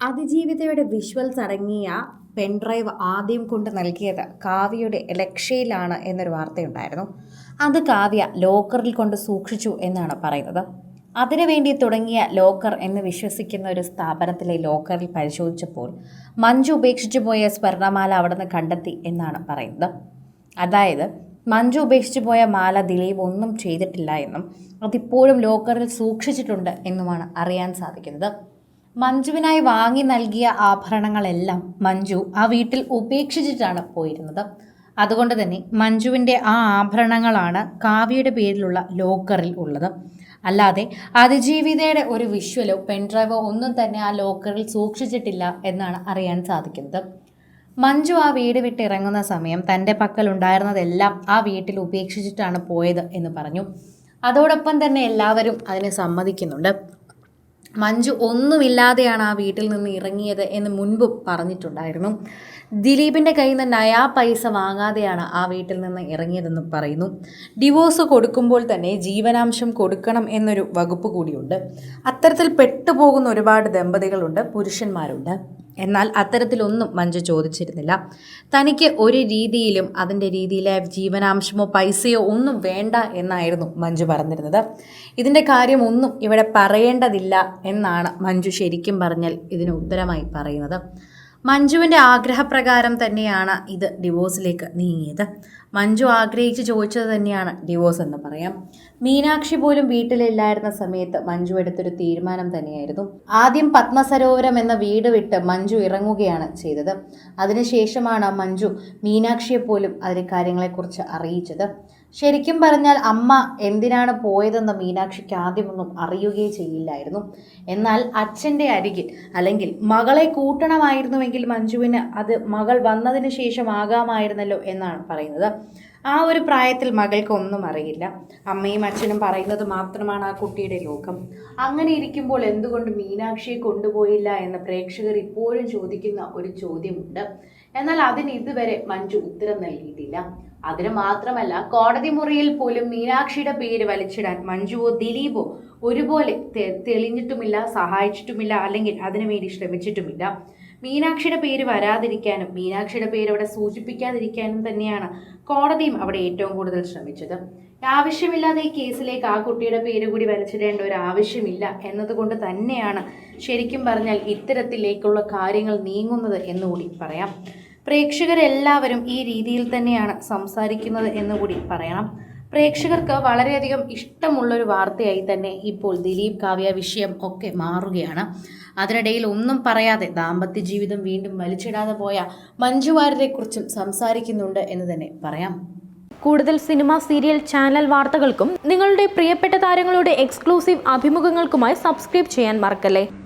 അതിജീവിതയുടെ വിഷ്വൽസ് അടങ്ങിയ പെൻഡ്രൈവ് ആദ്യം കൊണ്ട് നൽകിയത് കാവ്യയുടെ ലക്ഷയിലാണ് എന്നൊരു വാർത്തയുണ്ടായിരുന്നു. അത് കാവ്യ ലോക്കറിൽ കൊണ്ട് സൂക്ഷിച്ചു എന്നാണ് പറയുന്നത്. അതിനുവേണ്ടി തുടങ്ങിയ ലോക്കർ എന്ന് വിശ്വസിക്കുന്ന ഒരു സ്ഥാപനത്തിലെ ലോക്കറിൽ പരിശോധിച്ചപ്പോൾ മഞ്ജു ഉപേക്ഷിച്ചു പോയ സ്വർണമാല അവിടെ നിന്ന് കണ്ടെത്തി എന്നാണ് പറയുന്നത്. അതായത് മഞ്ജു ഉപേക്ഷിച്ചു പോയ മാല ദിലീപ് ഒന്നും ചെയ്തിട്ടില്ല എന്നും അതിപ്പോഴും ലോക്കറിൽ സൂക്ഷിച്ചിട്ടുണ്ട് എന്നുമാണ് അറിയാൻ സാധിക്കുന്നത്. മഞ്ജുവിനായി വാങ്ങി നൽകിയ ആഭരണങ്ങളെല്ലാം മഞ്ജു ആ വീട്ടിൽ ഉപേക്ഷിച്ചിട്ടാണ് പോയിരുന്നത്. അതുകൊണ്ട് തന്നെ മഞ്ജുവിന്റെ ആ ആഭരണങ്ങളാണ് കാവ്യയുടെ പേരിലുള്ള ലോക്കറിൽ ഉള്ളത്. അല്ലാതെ അതിജീവിതയുടെ ഒരു വിഷ്വലോ പെൻഡ്രൈവോ ഒന്നും തന്നെ ആ ലോക്കറിൽ സൂക്ഷിച്ചിട്ടില്ല എന്നാണ് അറിയാൻ സാധിക്കുന്നത്. മഞ്ജു ആ വീട് വിട്ട് ഇറങ്ങുന്ന സമയം തന്റെ പക്കൽ ഉണ്ടായിരുന്നതെല്ലാം ആ വീട്ടിൽ ഉപേക്ഷിച്ചിട്ടാണ് പോയത് എന്ന് പറഞ്ഞു. അതോടൊപ്പം തന്നെ എല്ലാവരും അതിനെ സമ്മതിക്കുന്നുണ്ട്. മഞ്ജു ഒന്നുമില്ലാതെയാണ് ആ വീട്ടിൽ നിന്ന് ഇറങ്ങിയത് എന്ന് മുൻപ് പറഞ്ഞിട്ടുണ്ടായിരുന്നു. ദിലീപിന്റെ കയ്യിൽ നിന്ന് നയാ പൈസ വാങ്ങാതെയാണ് ആ വീട്ടിൽ നിന്ന് ഇറങ്ങിയതെന്ന് പറയുന്നു. ഡിവോഴ്സ് കൊടുക്കുമ്പോൾ തന്നെ ജീവനാംശം കൊടുക്കണം എന്നൊരു വകുപ്പ് കൂടിയുണ്ട്. അത്തരത്തിൽ പെട്ടുപോകുന്ന ഒരുപാട് ദമ്പതികളുണ്ട് പുരുഷന്മാരുണ്ട്. എന്നാൽ അത്തരത്തിലൊന്നും മഞ്ജു ചോദിച്ചിരുന്നില്ല. തനിക്ക് ഒരു രീതിയിലും അതിന്റെ രീതിയിലെ ജീവനാംശമോ പൈസയോ ഒന്നും വേണ്ട എന്നായിരുന്നു മഞ്ജു പറഞ്ഞിരുന്നത്. ഇതിന്റെ കാര്യമൊന്നും ഇവിടെ പറയേണ്ടതില്ല എന്നാണ് മഞ്ജു ശരിക്കും പറഞ്ഞാൽ ഇതിന് ഉത്തരമായി പറയുന്നത്. മഞ്ജുവിന്റെ ആഗ്രഹപ്രകാരം തന്നെയാണ് ഇത് ഡിവോഴ്സിലേക്ക് നീങ്ങിയത്. മഞ്ജു ആഗ്രഹിച്ച് ചോദിച്ചത് തന്നെയാണ് ഡിവോഴ്സ് എന്ന് പറയാം. മീനാക്ഷി പോലും വീട്ടിലില്ലായിരുന്ന സമയത്ത് മഞ്ജു എടുത്തൊരു തീരുമാനം തന്നെയായിരുന്നു. ആദ്യം പത്മസരോവരം എന്ന വീട് വിട്ട് മഞ്ജു ഇറങ്ങുകയാണ് ചെയ്തത്. അതിനുശേഷമാണ് മഞ്ജു മീനാക്ഷിയെ പോലും അതിലെ കാര്യങ്ങളെക്കുറിച്ച് അറിയിച്ചത്. ശരിക്കും പറഞ്ഞാൽ അമ്മ എന്തിനാണ് പോയതെന്ന് മീനാക്ഷിക്ക് ആദ്യമൊന്നും അറിയുകയേ ചെയ്യില്ലായിരുന്നു. എന്നാൽ അച്ഛന്റെ അരികിൽ അല്ലെങ്കിൽ മകളെ കൂട്ടണമായിരുന്നുവെങ്കിൽ മഞ്ജുവിന് അത് മകൾ വന്നതിന് ശേഷം ആകാമായിരുന്നല്ലോ എന്നാണ് പറയുന്നത്. ആ ഒരു പ്രായത്തിൽ മകൾക്ക് ഒന്നും അറിയില്ല. അമ്മയും അച്ഛനും പറയുന്നത് മാത്രമാണ് ആ കുട്ടിയുടെ ലോകം. അങ്ങനെ ഇരിക്കുമ്പോൾ എന്തുകൊണ്ട് മീനാക്ഷിയെ കൊണ്ടുപോയില്ല എന്ന് പ്രേക്ഷകർ ഇപ്പോഴും ചോദിക്കുന്ന ഒരു ചോദ്യമുണ്ട്. എന്നാൽ അതിന് ഇതുവരെ മഞ്ജു ഉത്തരം നൽകിയിട്ടില്ല. അതിന് മാത്രമല്ല കോടതി മുറിയിൽ പോലും മീനാക്ഷിയുടെ പേര് വലിച്ചിടാൻ മഞ്ജുവോ ദിലീപോ ഒരുപോലെ തെളിഞ്ഞിട്ടുമില്ല സഹായിച്ചിട്ടുമില്ല അല്ലെങ്കിൽ അതിനു വേണ്ടി ശ്രമിച്ചിട്ടുമില്ല. മീനാക്ഷിയുടെ പേര് വരാതിരിക്കാനും മീനാക്ഷിയുടെ പേര് അവിടെ സൂചിപ്പിക്കാതിരിക്കാനും തന്നെയാണ് കോടതിയും അവിടെ ഏറ്റവും കൂടുതൽ ശ്രമിച്ചത്. ആവശ്യമില്ലാതെ ഈ കേസിലേക്ക് ആ കുട്ടിയുടെ പേര് കൂടി വലിച്ചിടേണ്ട ഒരു ആവശ്യമില്ല എന്നതുകൊണ്ട് തന്നെയാണ് ശരിക്കും പറഞ്ഞാൽ ഇത്തരത്തിലേക്കുള്ള കാര്യങ്ങൾ നീങ്ങുന്നത് എന്നുകൂടി പറയാം. പ്രേക്ഷകരെല്ലാവരും ഈ രീതിയിൽ തന്നെയാണ് സംസാരിക്കുന്നത് എന്നുകൂടി പറയണം. പ്രേക്ഷകർക്ക് വളരെയധികം ഇഷ്ടമുള്ളൊരു വാർത്തയായി തന്നെ ഇപ്പോൾ ദിലീപ് കാവ്യ വിഷയം ഒക്കെ മാറുകയാണ്. അതിനിടയിൽ ഒന്നും പറയാതെ ദാമ്പത്യ ജീവിതം വീണ്ടും വലിച്ചിടാതെ പോയ മഞ്ജു വാര്യരെക്കുറിച്ചും സംസാരിക്കുന്നുണ്ട് എന്ന് തന്നെ പറയാം. കൂടുതൽ സിനിമ സീരിയൽ ചാനൽ വാർത്തകൾക്കും നിങ്ങളുടെ പ്രിയപ്പെട്ട താരങ്ങളുടെ എക്സ്ക്ലൂസീവ് അഭിമുഖങ്ങൾക്കുമായി സബ്സ്ക്രൈബ് ചെയ്യാൻ മറക്കല്ലേ?